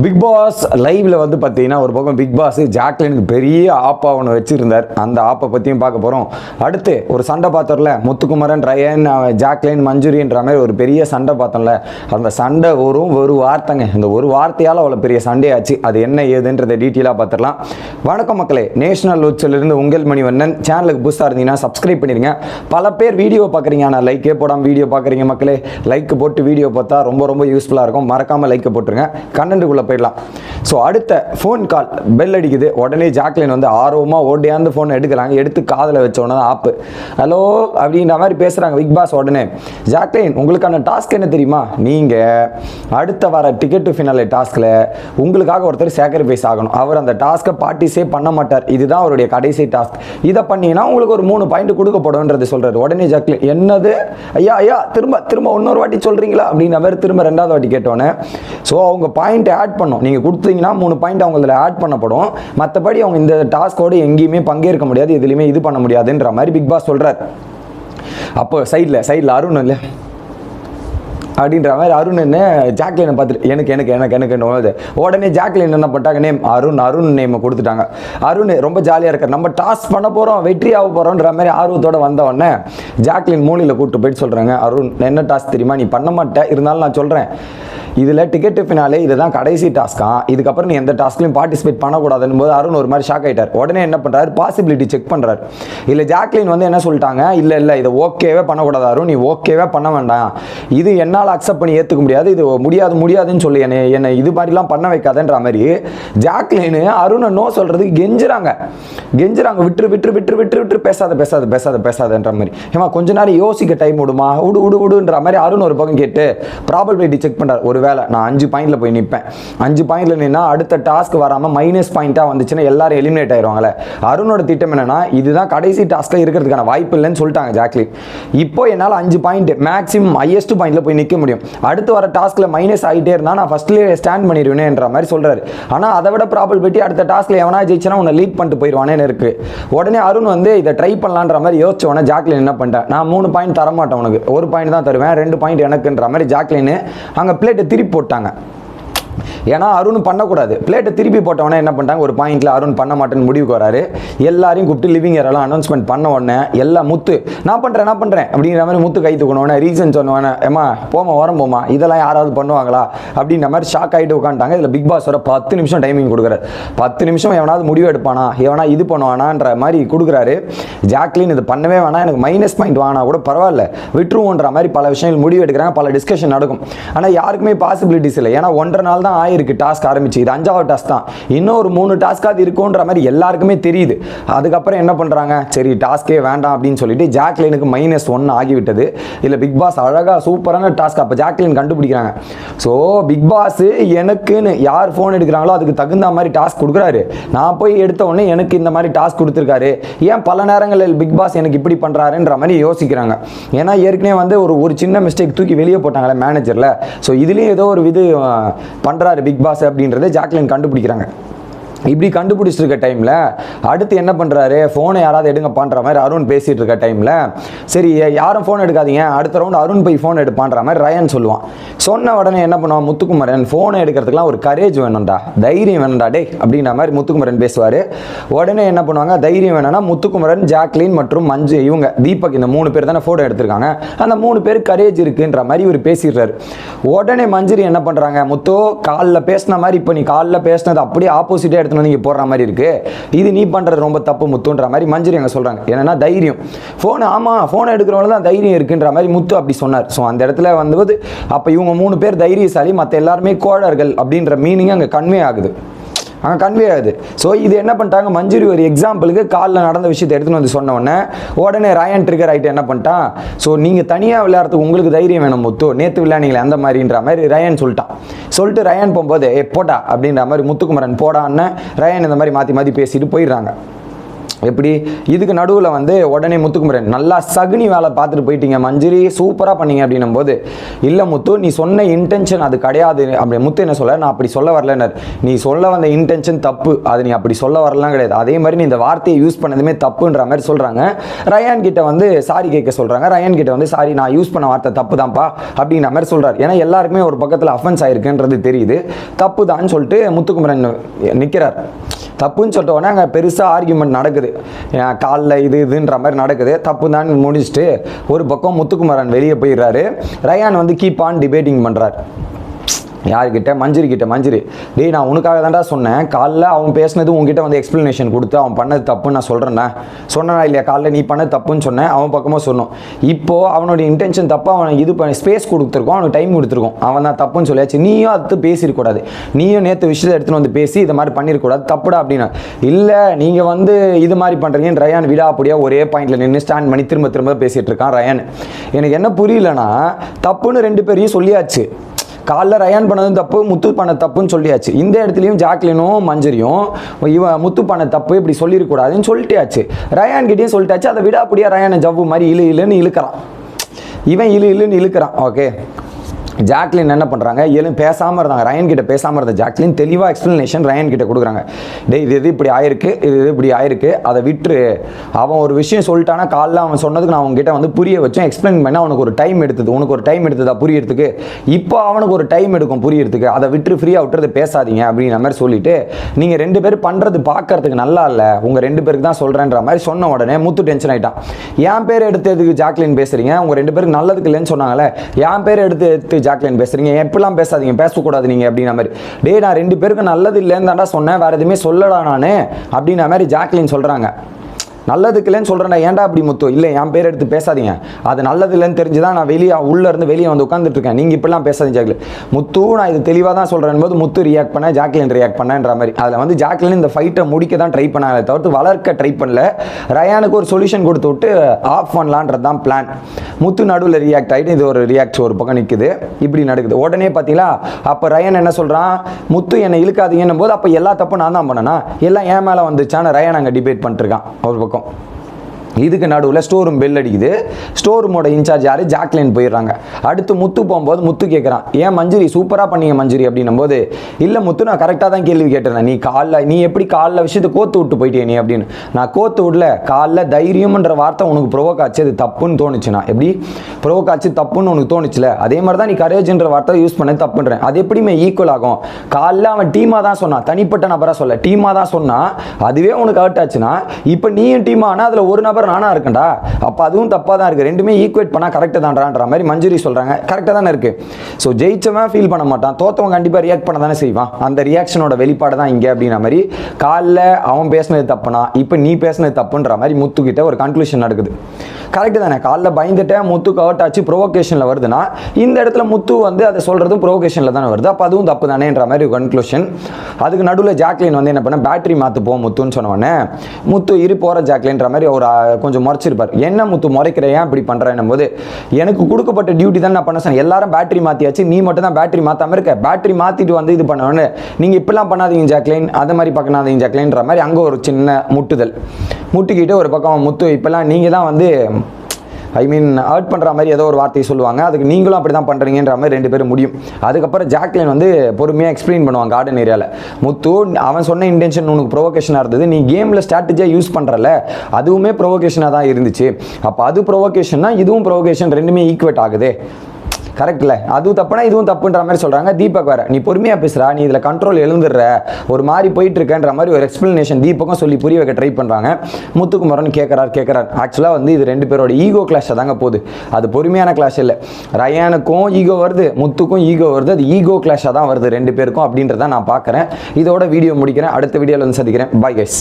Big pass லைவ்ல வந்து பார்த்தீங்கன்னா ஒரு பக்கம் பிக் பாஸ் ஜாக்லினுக்கு பெரிய ஆப்பா ஒன்று வச்சிருந்தார். அந்த ஆப்பை பற்றியும் பார்க்க போகிறோம் அடுத்து ஒரு சண்டை பார்த்தோம்ல முத்துக்குமரன் ரயன் ஜாக்லின் மஞ்சுரின்ற மாதிரி ஒரு பெரிய சண்டை பார்த்தோம்ல அந்த சண்டை வரும் ஒரு வார்த்தைங்க. இந்த ஒரு வார்த்தையால் அவ்வளோ பெரிய சண்டையாச்சு. அது என்ன ஏதுன்றதை டீட்டெயிலாக பார்த்துடலாம் வணக்கம் மக்களே. நேஷனல் இருந்து உங்கள் மணிவண்ணன். சேனலுக்கு புதுசாக இருந்தீங்கன்னா சப்ஸ்கிரைப் பண்ணிடுங்க. பல பேர் வீடியோ பார்க்குறீங்க ஆனால் லைக்கே போடாமல் வீடியோ பார்க்குறீங்க மக்களே. லைக் போட்டு வீடியோ பார்த்தா ரொம்ப ரொம்ப யூஸ்ஃபுல்லாக இருக்கும். மறக்காமல் லைக்கை போட்டுருங்க. கண்டென்ட்டுக்குள்ளே போயிடலாம். ஸோ அடுத்த ஃபோன் கால் பெல் அடிக்குது. உடனே ஜாக்லின் வந்து ஆர்வமாக ஓடியாந்து ஃபோன் எடுக்கிறாங்க. எடுத்து காதில் வச்ச உடனே ஆப்பு. ஹலோ அப்படின்ற மாதிரி பேசுகிறாங்க பிக் பாஸ் உடனே. ஜாக்லின் உங்களுக்கான டாஸ்க் என்ன தெரியுமா? நீங்கள் அடுத்த வர டிக்கெட் டு ஃபினாலே டாஸ்கில் உங்களுக்காக ஒருத்தர் சாக்ரிஃபைஸ் ஆகணும். அவர் அந்த டாஸ்க்கை பார்ட்டிஸே பண்ண மாட்டார். இதுதான் அவருடைய கடைசி டாஸ்க் இதை பண்ணீங்கன்னா உங்களுக்கு ஒரு மூணு பாயிண்ட் கொடுக்கப்படும்ன்றது சொல்கிறார் உடனே ஜாக்லின் என்னது? ஐயா ஐயா திரும்ப திரும்ப இன்னொரு வாட்டி சொல்கிறீங்களா அப்படின்ற மாதிரி திரும்ப ரெண்டாவது வாட்டி கேட்டோன்னே ஸோ அவங்க பாயிண்ட் ஆட் ஆட் பண்ணும். நீங்கள் கொடுத்தீங்கன்னா மூணு பாயிண்ட் அவங்க இதில் ஆட் பண்ணப்படும். மற்றபடி அவங்க இந்த டாஸ்கோடு எங்கேயுமே பங்கேற்க முடியாது எதுலேயுமே இது பண்ண முடியாதுன்ற மாதிரி பிக் பாஸ் சொல்கிறார் அப்போ சைடில் சைடில் அருண் இல்லை? அப்படின்ற மாதிரி அருண் என்ன ஜாக்லினை பார்த்துட்டு எனக்கு எனக்கு எனக்கு எனக்கு என்ன உடனே ஜாக்லின் என்ன பண்ணிட்டாங்க? நேம் அருண் அருண் நேம் கொடுத்துட்டாங்க. அருண் ரொம்ப ஜாலியாக இருக்கார். நம்ம டாஸ் பண்ண போகிறோம் வெற்றி ஆக போகிறோன்ற மாதிரி ஆர்வத்தோட வந்த உடனே ஜாக்லின் மூலையில் கூப்பிட்டு போயிட்டு சொல்கிறாங்க அருண் என்ன டாஸ்க் தெரியுமா? நீ பண்ண மாட்டேன் இருந்தாலும் நான் சொல்கிறேன் இதில் டிக்கெட் ஃபினாலே இதுதான் கடைசி டாஸ்க்கான் இதுக்கப்புறம் நீ எந்த டாஸ்க்லையும் பார்ட்டிசிபேட் பண்ணக்கூடாதுன்னு போது அருண் ஒரு மாதிரி ஷாக் ஆகிட்டார் உடனே என்ன பண்ணுறாரு பாசிபிலிட்டி செக் பண்ணுறாரு இல்லை ஜாக்லின் வந்து என்ன சொல்லிட்டாங்க? இல்லை இல்லை இதை ஓகேவே பண்ணக்கூடாது அருண். நீ ஓகேவே பண்ண வேண்டாம். இது என்னால் அக்செப்ட் பண்ணி ஏற்றுக்க முடியாது. இது முடியாது முடியாதுன்னு சொல்லி என்னை என்னை இது மாதிரிலாம் பண்ண வைக்காதன்ற மாதிரி ஜாக்லின் அருணை நோ சொல்கிறதுக்கு கெஞ்சுறாங்க. கெஞ்சுறாங்க. விட்டுரு விட்டுரு விட்டுரு விட்டுரு விட்டுரு. பேசாத பேசாத பேசாத பேசாதன்ற மாதிரி. ஏமா கொஞ்ச நேரம் யோசிக்க டைம் விடுமா? விடு விடு விடுன்ற மாதிரி அருண் ஒரு பக்கம் கேட்டு ப்ராபபிலிட்டி செக் பண்ணுறாரு ஒரு வேளை நான் அஞ்சு பாயிண்ட்ல போய் நிற்பேன் அஞ்சு பாயிண்ட்ல நின்னா அடுத்த டாஸ்க் வராமல் மைனஸ் பாயிண்ட்டாக வந்துச்சுன்னா எல்லாரும் எலிமினேட் ஆயிடுவாங்கல்ல அருணோட திட்டம் என்னன்னா இதுதான் கடைசி டாஸ்க்கில் இருக்கிறதுக்கான வாய்ப்பு இல்லைன்னு சொல்லிட்டாங்க ஜாக்லின் இப்போ என்னால் அஞ்சு பாயிண்ட் மேக்ஸிமம் ஹையஸ்ட் பாயிண்ட்ல போய் நிற்க முடியும். அடுத்து வர டாஸ்க்ல மைனஸ் ஆகிட்டே இருந்தால் நான் ஃபர்ஸ்ட்லேயே ஸ்டாண்ட் பண்ணிடுவேன்ற மாதிரி சொல்றாரு. ஆனால் அதை விட ப்ராபபிலிட்டி அடுத்த டாஸ்க்ல எவனா ஜெயிச்சுனா உன்னை லீட் பண்ணிட்டு போயிடுவானேன்னு இருக்கு. உடனே அருண் வந்து இதை ட்ரை பண்ணலான்ற மாதிரி யோசிச்ச ஜாக்லி ஜாக்லின் என்ன பண்ணிட்டேன் நான் மூணு பாயிண்ட் தரமாட்டேன் உனக்கு. ஒரு பாயிண்ட் தான் தருவேன் ரெண்டு பாயிண்ட் எனக்குன்ற மாதிரி ஜாக்லின்னு அங்கே பிளேட்டை திருப்பி போட்டாங்க. ஏன்னா அருண் பண்ணக்கூடாது. பிளேட்டை திருப்பி போட்டவொடனே என்ன பண்ணிட்டாங்க? ஒரு பாயிண்டில் அருண் பண்ண மாட்டேன்னு முடிவுக்கு வராரு. எல்லாரையும் கூப்பிட்டு லிவிங் ஏரெல்லாம் அனௌன்ஸ்மெண்ட் பண்ண உடனே எல்லாம் முத்து நான் பண்ணுறேன் நான் பண்ணுறேன் அப்படிங்கிற மாதிரி முத்து கை தூக்கணும் ரீசன் சொன்னவொடனே ஏமா போமா வரம் போமா இதெல்லாம் யாராவது பண்ணுவாங்களா? அப்படின்ற மாதிரி ஷாக் ஆகிட்டு உட்காந்துட்டாங்க. இதில் பிக் பாஸ் வர பத்து நிமிஷம் டைமிங் கொடுக்குறாரு. பத்து நிமிஷம் எவனாவது முடிவு எடுப்பானா? எவனா இது பண்ணுவானான்ற மாதிரி கொடுக்குறாரு. ஜாக்லின் இது பண்ணவே வேணாம். எனக்கு மைனஸ் பாயிண்ட் வாங்கினா கூட பரவாயில்ல. விட்டுருவோன்ற மாதிரி பல விஷயங்கள் முடிவு எடுக்கிறாங்க. பல டிஸ்கஷன் நடக்கும். ஆனால் யாருக்குமே பாசிபிலிட்டிஸ் இல்லை. ஏன்னா ஒன்றரை நாள் தான் ஆயிருக்கு டாஸ்க் ஆரம்பிச்சு. இது அஞ்சாவது டாஸ்க் தான். இன்னும் ஒரு மூணு டாஸ்க்காவது இருக்குன்ற மாதிரி எல்லாருக்குமே தெரியுது. அதுக்கப்புறம் என்ன பண்ணுறாங்க சரி டாஸ்க்கே வேண்டாம் அப்படின்னு சொல்லிட்டு ஜாக்லினுக்கு மைனஸ் ஒன் ஆகிவிட்டது. இல்லை பிக் பாஸ் அழகாக சூப்பரான டாஸ்க் அப்போ ஜாக்லின் கண்டுபிடிக்கிறாங்க. ஸோ பிக் பாஸ் எனக்குன்னு யார் ஃபோன் எடுக்கிறாங்களோ அதுக்கு தகுந்த மாதிரி டாஸ்க் கொடுக்குறாரு. நான் போய் எடுத்த உடனே எனக்கு இந்த மாதிரி டாஸ்க் கொடுத்துருக்காரு. ஏன் பல நேரங்களில் பிக் பாஸ் எனக்கு இப்படி பண்ணுறாருன்ற மாதிரி யோசிக்கிறாங்க. ஏன்னா ஏற்கனவே வந்து ஒரு ஒரு சின்ன மிஸ்டேக் தூக்கி வெளியே போட்டாங்களே மேனேஜரில் ஸோ இதுலேயும் ஏதோ ஒரு இது பண்ணுறாரு பிக் பாஸ் அப்படின்றத ஜாக்லின் கண்டுபிடிக்கிறாங்க. இப்படி கண்டுபிடிச்சிருக்க டைமில் அடுத்து என்ன பண்ணுறாரு ஃபோனை யாராவது எடுங்கப்பான்ற மாதிரி அருண் பேசிகிட்டு இருக்க டைமில் சரி யாரும் ஃபோன் எடுக்காதீங்க. அடுத்த ரவுண்ட் அருண் போய் ஃபோன் எடுப்பான்ற மாதிரி ரயன் சொல்லுவான். சொன்ன உடனே என்ன பண்ணுவான்? முத்துக்குமரன் ஃபோனை எடுக்கிறதுக்குலாம் ஒரு கரேஜ் வேணும்டா. தைரியம் வேணும்டா டே அப்படின்ற மாதிரி முத்துக்குமரன் பேசுவார். உடனே என்ன பண்ணுவாங்க? தைரியம் வேணும்னா முத்துக்குமரன் ஜாக்லின் மற்றும் மஞ்சு இவங்க தீபக் இந்த மூணு பேர் தானே ஃபோட்டோ எடுத்திருக்காங்க. அந்த மூணு பேர் கரேஜ் இருக்குன்ற மாதிரி இவர் பேசிடுறாரு. உடனே மஞ்சரி என்ன பண்ணுறாங்க முத்தோ காலில் பேசின மாதிரி இப்போ நீ காலில் பேசினது அப்படியே ஆப்போசிட்டே எடுத்து இடத்துல நீங்கள் போடுற மாதிரி இருக்குது இது நீ பண்ணுறது ரொம்ப தப்பு முத்துன்ற மாதிரி மஞ்சரி அங்கே சொல்கிறாங்க என்னென்னா தைரியம். ஃபோன் ஆமாம் ஃபோனை எடுக்கிறவங்க தான் தைரியம் இருக்குன்ற மாதிரி முத்து அப்படி சொன்னார். ஸோ அந்த இடத்துல வந்து அப்போ இவங்க மூணு பேர் தைரியசாலி மற்ற எல்லாருமே கோழர்கள் அப்படின்ற மீனிங் அங்கே கன்வே ஆகுது. அங்கே கன்வே ஆகுது. ஸோ இது என்ன பண்ணிட்டாங்க? மஞ்சுரி ஒரு எக்ஸாம்பிளுக்கு காலில் நடந்த விஷயத்தை எடுத்துன்னு வந்து சொன்ன உடனே உடனே ரயன் ட்ரிகர் ஆகிட்டு என்ன பண்ணிட்டான்? ஸோ நீங்கள் தனியாக விளையாடுறதுக்கு உங்களுக்கு தைரியம் வேணும் முத்து. நேற்று விளையாடிங்களே அந்த மாதிரின்ற மாதிரி ரயன் சொல்லிட்டான். சொல்லிட்டு ரயன் போகும்போது ஏ போட்டா அப்படின்ற மாதிரி முத்துக்குமரன் போடான்னு ரயன் இந்த மாதிரி மாற்றி மாற்றி பேசிட்டு போயிடுறாங்க. எப்படி? இதுக்கு நடுவில் வந்து உடனே முத்துக்குமரன் நல்லா சகுனி வேலை பார்த்துட்டு போயிட்டீங்க மஞ்சரி சூப்பராக பண்ணீங்க அப்படின்னும் போது இல்லை முத்து நீ சொன்ன இன்டென்ஷன் அது கிடையாது அப்படி முத்து என்ன சொல்ல நான் அப்படி சொல்ல வரலன்னார். நீ சொல்ல வந்த இன்டென்ஷன் தப்பு. அது நீ அப்படி சொல்ல வரலாம் கிடையாது. அதே மாதிரி நீ இந்த வார்த்தையை யூஸ் பண்ணதுமே தப்புன்ற மாதிரி சொல்கிறாங்க ரயான் கிட்ட வந்து சாரி கேட்க சொல்கிறாங்க ரயான் கிட்ட வந்து சாரி நான் யூஸ் பண்ண வார்த்தை தப்பு தான்ப்பா அப்படின்ற மாதிரி சொல்கிறார் ஏன்னா எல்லாருக்குமே ஒரு பக்கத்தில் அஃபென்ஸ் ஆயிருக்குன்றது தெரியுது. தப்பு தான் சொல்லிட்டு முத்துக்குமரன் நிற்கிறார் தப்புன்னு சொல்லிட்ட உடனே அங்கே பெருசாக ஆர்கியூமெண்ட் நடக்குது. காலில் இது இதுன்ற மாதிரி நடக்குது. தப்பு தான் முடிச்சுட்டு ஒரு பக்கம் முத்துக்குமாரன் வெளியே போயிடுறாரு. ரயான் வந்து கீப் ஆன் டிபேட்டிங் பண்ணுறார் யார்கிட்ட? மஞ்சிரி கிட்ட மஞ்சிரி. டேய் நான் உனக்காக தான்டா சொன்னேன். காலைல அவன் பேசினது உன்கிட்ட வந்து எக்ஸ்ப்ளனேஷன் கொடுத்து அவன் பண்ணது தப்புன்னு நான் சொல்கிறேன்னா சொன்னனா இல்லையா? காலைல நீ பண்ண தப்புன்னு சொன்னேன். அவன் பக்கமாக சொன்னோம் இப்போது அவனுடைய இன்டென்ஷன் தப்பாக அவனை இது பண்ணி ஸ்பேஸ் கொடுத்துருக்கோம். அவனுக்கு டைம் கொடுத்துருக்கோம். அவன் தான் தப்புன்னு சொல்லியாச்சு. நீயும் அடுத்து பேசிடக்கூடாது நீயும் நேற்று விஷயத்தை எடுத்துன்னு வந்து பேசி இது மாதிரி பண்ணிருக்கூடாது தப்புடா அப்படின்னா. இல்லை நீங்கள் வந்து இது மாதிரி பண்ணுறீங்கன்னு ரயான் விடாப்படியா ஒரே பாயிண்டில் நின்று ஸ்டாண்ட் பண்ணி திரும்ப திரும்ப பேசிகிட்டு இருக்கான் ரயான். எனக்கு என்ன புரியலன்னா தப்புன்னு ரெண்டு பேரையும் சொல்லியாச்சு. காலைல ரயான் பண்ணதும் தப்பு முத்து பண்ண தப்புன்னு சொல்லியாச்சு. இந்த இடத்துலையும் ஜாக்லினும் மஞ்சரியும் இவன் முத்து பண்ண தப்பு இப்படி சொல்லிடக்கூடாதுன்னு சொல்லிட்டாச்சு. ரயான் கிட்டேயும் சொல்லிட்டாச்சு அதை விடாப்படியாக ரயானை ஜவ்வு மாதிரி இழு இழுன்னு இழுக்கிறான். இவன் இழு இழுன்னு இழுக்கிறான் ஓகே ஜாக்லின் என்ன பண்ணுறாங்க எழு பேசாமல் இருந்தாங்க. ரயன் கிட்ட பேசாமல் இருந்த ஜாக்லின் தெளிவாக எக்ஸ்ப்ளனேஷன் ரயன் கிட்ட கொடுக்குறாங்க. டேய் இது இது இப்படி ஆயிருக்கு? இது இது இப்படி ஆயிருக்கு? அதை விட்டுரு. அவன் ஒரு விஷயம் சொல்லிட்டானா காலைல அவன் சொன்னதுக்கு நான் அவங்ககிட்ட வந்து புரிய வச்சேன். எக்ஸ்பிளைன் பண்ண அவனுக்கு ஒரு டைம் எடுத்தது. உனக்கு ஒரு டைம் எடுத்ததா புரியறதுக்கு? இப்போ அவனுக்கு ஒரு டைம் எடுக்கும் புரியறதுக்கு. அதை விட்டு ஃப்ரீயாக விட்டுறது பேசாதீங்க அப்படின்ற மாதிரி சொல்லிட்டு நீங்கள் ரெண்டு பேரும் பண்ணுறது பார்க்கறதுக்கு நல்லா இல்லை. உங்கள் ரெண்டு பேருக்கு தான் சொல்கிறேன்ற மாதிரி சொன்ன உடனே முத்து டென்ஷன் ஆகிட்டான் என் பேர் எடுத்ததுக்கு ஜாக்லின் பேசுகிறீங்க உங்கள் ரெண்டு பேருக்கு நல்லதுக்கு இல்லைன்னு சொன்னாங்களே என் பேர் எடுத்து எடுத்து ஜாக்லின் பேசுறீங்க? எப்படிலாம் பேசாதீங்க? பேசக்கூடாது நீங்கள் அப்படின்ற மாதிரி. டே நான் ரெண்டு பேருக்கு நல்லது இல்லைன்னு தாண்டா சொன்னேன். வேறு எதுவுமே சொல்லடா நான். அப்படின்ற மாதிரி ஜாக்லின் சொல்கிறாங்க நல்லதுக்கு இல்லைன்னு சொல்கிறேன்டா ஏன்டா அப்படி முத்து? இல்லை என் பேர் எடுத்து பேசாதீங்க. அது நல்லது இல்லைன்னு தெரிஞ்சு தான் நான் வெளியே உள்ளேருந்து வெளியே வந்து உட்காந்துட்டு இருக்கேன். நீங்கள் இப்படிலாம் பேசாதீங்க ஜாக்லின் முத்து நான் இது தெளிவாக தான் சொல்கிறேன் போது முத்து ரியாக்ட் பண்ண ஜாக்லின் ரியாக்ட் பண்ணன்ற மாதிரி. அதில் வந்து ஜாக்லின் இந்த ஃபைட்டை முடிக்க தான் ட்ரை பண்ணாங்களே தவிர்த்து வளர்க்க ட்ரை பண்ணல. ரயானுக்கு ஒரு சொல்யூஷன் கொடுத்து விட்டு ஆஃப் பண்ணலான்றது தான் பிளான் முத்து நடுவில் ரியாக்ட் ஆகிட்டு இது ஒரு ரியாக்ட் ஒரு பக்கம் நிற்குது இப்படி நடக்குது. உடனே பார்த்தீங்களா அப்போ ரயன் என்ன சொல்கிறான் முத்து என்னை இழுக்காதீங்கன்னும் போது அப்போ எல்லா தப்பும் நான் தான் பண்ணனா? எல்லாம் என் மேலே வந்துச்சான்னு ரயன் அங்கே டிபேட் பண்ணிட்டுருக்கான் ஒரு பக்கம் come இதுக்கு நடுவில் ஸ்டோர் ரூம் பெல் அடிக்குது. ஸ்டோர் ரூமோட இன்சார்ஜ் யார்? ஜாக்லின் போயிடுறாங்க. அடுத்து முத்து போகும்போது முத்து கேட்குறான் ஏன் மஞ்சுரி சூப்பராக பண்ணீங்க மஞ்சுரி? அப்படின்னும் போது இல்லை முத்து நான் கரெக்டாக தான் கேள்வி கேட்டிருந்தேன். நீ காலைல நீ எப்படி காலைல விஷயத்தை கோத்து விட்டு போயிட்டே நீ? அப்படின்னு. நான் கோத்து விடல. காலைல தைரியம்ன்ற வார்த்தை உனக்கு ப்ரொவோக் ஆச்சு. அது தப்புன்னு தோணுச்சுண்ணா. எப்படி? ப்ரொவோக் ஆச்சு தப்புன்னு உனக்கு தோணுச்சுல? அதே மாதிரி தான் நீ கரேஜ்ன்ற வார்த்தை யூஸ் பண்ண தப்புன்றேன். அது எப்படிமே ஈக்குவல் ஆகும். காலைல அவன் டீமாக தான் சொன்னான் தனிப்பட்ட நபராக சொல்ல டீமாக தான் சொன்னான் அதுவே உனக்கு அவுட் ஆச்சுன்னா இப்போ நீயும் டீமாக ஆனால் அதில் ஒரு நபர் நானா இருக்கேன்டா. அப்போ அதுவும் தப்பாக தான் இருக்குது ரெண்டுமே ஈக்குவேட் பண்ணால் கரெக்டாக தான்றான்ற மாதிரி மஞ்சுரி சொல்கிறாங்க கரெக்டாக தானே இருக்குது ஸோ ஜெயிச்சவன் ஃபீல் பண்ண மாட்டான். தோத்தவன் கண்டிப்பாக ரியாக்ட் பண்ண தானே செய்வான். அந்த ரியாக்ஷனோட வெளிப்பாடு தான் இங்கே அப்படின்ற மாதிரி காலைல அவன் பேசுனது தப்புனா இப்போ நீ பேசுனது தப்புன்ற மாதிரி முத்துக்கிட்ட ஒரு கன்க்ளூஷன் நடக்குது. கரெக்டு தானே. காலைல பயந்துட்டேன் முத்து கவர்ட் ஆச்சு ப்ரொவோகேஷனில் வருதுன்னா இந்த இடத்துல முத்து வந்து அதை சொல்கிறதும் ப்ரொவோகேஷனில் தானே வருது. அப்போ அதுவும் தப்பு தானேன்ற மாதிரி ஒரு கன்க்ளூஷன் அதுக்கு நடுவில் ஜாக்லின் வந்து என்ன பண்ண பேட்டரி மாற்று போ முத்துன்னு சொன்ன முத்து இரு போகிற ஜாக்லின்ற மாதிரி ஒரு கொஞ்சம் முறைச்சிருப்பார். என்ன முத்து முறைக்கிற ஏன் இப்படி பண்ணுறேன்னும் போது எனக்கு கொடுக்கப்பட்ட டியூட்டி தான் நான் பண்ண சொன்னேன். எல்லாரும் பேட்டரி மாற்றியாச்சு நீ மட்டும் தான் பேட்டரி மாற்றாமல் இருக்க. பேட்டரி மாற்றிட்டு வந்து இது பண்ணணும்னு நீங்கள் இப்படிலாம் பண்ணாதீங்க ஜாக்லின் அதை மாதிரி பண்ணாதீங்க ஜாக்லின்ற மாதிரி அங்கே ஒரு சின்ன முட்டுதல். முட்டிக்கிட்டு ஒரு பக்கம் முத்து இப்போல்லாம் நீங்கள் தான் வந்து ஐ மீன் ஹர்ட் பண்ணுற மாதிரி ஏதோ ஒரு வார்த்தையை சொல்லுவாங்க. அதுக்கு நீங்களும் அப்படி தான் பண்ணுறீங்கன்ற மாதிரி ரெண்டு பேரும் முடியும். அதுக்கப்புறம் ஜாக்லின் வந்து பொறுமையாக எக்ஸ்பிளைன் பண்ணுவாங்க கார்டன் ஏரியாவில் முத்து அவன் சொன்ன இன்டென்ஷன் உனக்கு ப்ரொவோகேஷனாக இருந்தது. நீ கேமில் ஸ்ட்ராட்டஜியாக யூஸ் பண்ணுறல அதுவுமே ப்ரொவோகேஷனாக தான் இருந்துச்சு. அப்போ அது ப்ரொவோகேஷன்னா இதுவும் ப்ரொவோகேஷன் ரெண்டுமே ஈக்குவேட் ஆகுது. கரெக்டில் அதுவும் தப்புனா இதுவும் தப்புன்ற மாதிரி சொல்கிறாங்க தீபக் வேற நீ பொறுமையாக பேசுகிறா நீ இதில் கண்ட்ரோல் எழுந்துடுற. ஒரு மாதிரி போயிட்டு இருக்கன்ற மாதிரி ஒரு எக்ஸ்பிளனேஷன் தீபக்கும் சொல்லி புரிய வைக்க ட்ரை பண்ணுறாங்க முத்துக்குமரன் கேட்குறார் கேட்குறார் ஆக்சுவலாக வந்து இது ரெண்டு பேரோட ஈகோ கிளாஷ் தாங்க போகுது. அது பொறுமையான கிளாஷ் இல்லை. ரயானுக்கும் ஈகோ வருது. முத்துக்கும் ஈகோ வருது. அது ஈகோ கிளாஷாக தான் வருது. ரெண்டு பேருக்கும் அப்படின்றத நான் பார்க்குறேன் இதோட வீடியோ முடிக்கிறேன். அடுத்த வீடியோவில் வந்து சந்திக்கிறேன். Bye guys